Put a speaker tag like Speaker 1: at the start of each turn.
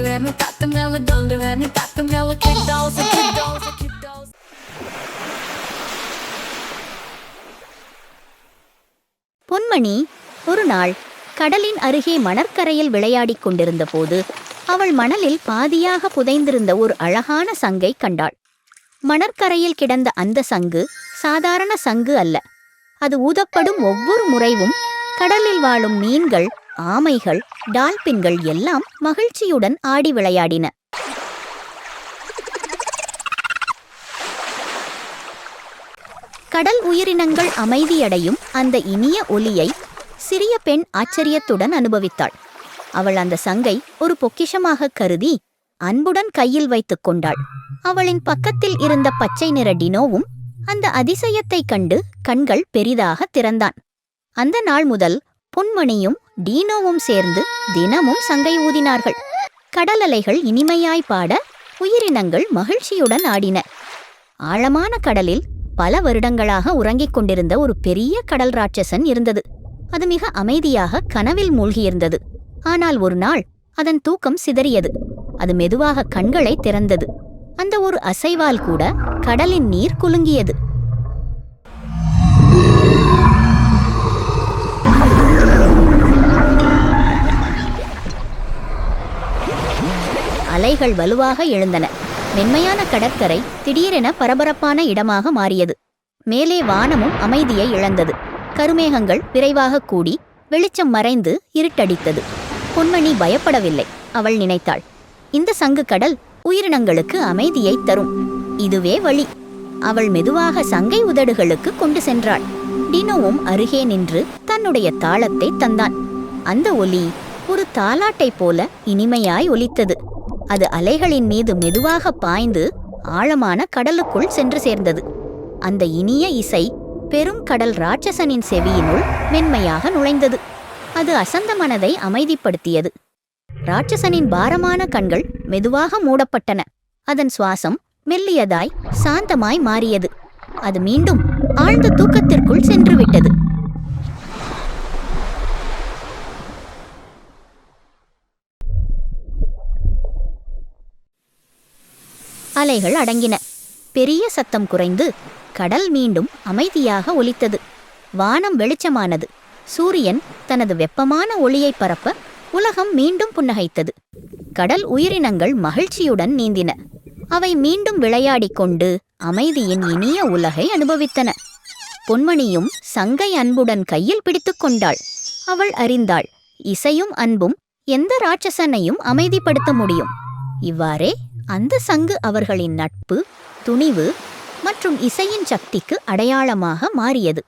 Speaker 1: வேணும் தட்டு மேல தொண்டு வேணும் தட்டு மேல கிட்டோஸ் கிட்டோஸ் கிட்டோஸ்
Speaker 2: பொன்மணி ஒரு நாள் கடலின் அருகே மணற்கரையில் விளையாடிக் கொண்டிருந்த போது அவள் மணலில் பாதியாக புதைந்திருந்த ஒரு அழகான சங்கை கண்டாள். மணற்கரையில் கிடந்த அந்த சங்கு சாதாரண சங்கு அல்ல. அது ஊதப்படும் ஒவ்வொரு முறைவும் கடலில் வாழும் மீன்கள் ஆமைகள் டால்பின்கள் எல்லாம் மகிழ்ச்சியுடன் ஆடி விளையாடின. கடல் உயிரினங்கள் அமைதியடையும் அந்த இனிய ஒலியை சிறிய பெண் ஆச்சரியத்துடன் அனுபவித்தாள். அவள் அந்த சங்கை ஒரு பொக்கிஷமாக கருதி அன்புடன் கையில் வைத்துக் கொண்டாள். அவளின் பக்கத்தில் இருந்த பச்சை நிற டினோவும் அந்த அதிசயத்தைக் கண்டு கண்கள் பெரிதாக திறந்தான். அந்த நாள் முதல் பொன்மணியும் டீனோவும் சேர்ந்து தினமும் சங்கை ஊதினார்கள். கடல் அலைகள் இனிமையாய் பாட உயிரினங்கள் மகிழ்ச்சியுடன் ஆடின. ஆழமான கடலில் பல வருடங்களாக உறங்கிக் கொண்டிருந்த ஒரு பெரிய கடல் ராட்சசன் இருந்தது. அது மிக அமைதியாக கனவில் மூழ்கியிருந்தது. ஆனால் ஒரு நாள் அதன் தூக்கம் சிதறியது. அது மெதுவாக கண்களை திறந்தது. அந்த ஒரு அசைவால் கூட கடலின் நீர் குலுங்கியது. அலைகள் வலுவாக எழுந்தன. மென்மையான கடற்கரை திடீரென பரபரப்பான இடமாக மாறியது. மேலே வானமும் அமைதியை இழந்தது. கருமேகங்கள் விரைவாக கூடி வெளிச்சம் மறைந்து இருட்டடித்தது. பொன்மணி பயப்படவில்லை. அவள் நினைத்தாள் இந்த சங்கு கடல் உயிரினங்களுக்கு அமைதியை தரும். இதுவே வழி. அவள் மெதுவாக சங்கை உதடுகளுக்கு கொண்டு சென்றாள். டினோவும் அருகே நின்று தன்னுடைய தாளத்தை தந்தான். அந்த ஒலி ஒரு தாலாட்டைப் போல இனிமையாய் ஒலித்தது. அது அலைகளின் மீது மெதுவாக பாய்ந்து ஆழமான கடலுக்குள் சென்று சேர்ந்தது. அந்த இனிய இசை பெரும் கடல் ராட்சசனின் செவியினுள் மென்மையாக நுழைந்தது. அது அசந்த மனதை அமைதிப்படுத்தியது. ராட்சசனின் பாரமான கண்கள் மெதுவாக மூடப்பட்டன. அதன் சுவாசம் மெல்லியதாய் சாந்தமாய் மாறியது. அது மீண்டும் ஆழ்ந்த தூக்கத்திற்குள் சென்று விட்டது அலைகள் அடங்கின. பெரிய சத்தம் குறைந்து கடல் மீண்டும் அமைதியாக ஒலித்தது. வானம் வெளிச்சமானது. சூரியன் தனது வெப்பமான ஒளியை பரப்ப உலகம் மீண்டும் புன்னகைத்தது. கடல் உயிரினங்கள் மகிழ்ச்சியுடன் நீந்தின. அவை மீண்டும் விளையாடிக் கொண்டு அமைதியின் இனிய உலகை அனுபவித்தன. பொன்மணியும் சங்கை அன்புடன் கையில் பிடித்து கொண்டாள். அவள் அறிந்தாள் இசையும் அன்பும் எந்த ராட்சசனையும் அமைதிப்படுத்த முடியும். இவ்வாறே அந்த சங்கு அவர்களின் நட்பு துணிவு மற்றும் இசையின் சக்திக்கு அடையாளமாக மாறியது.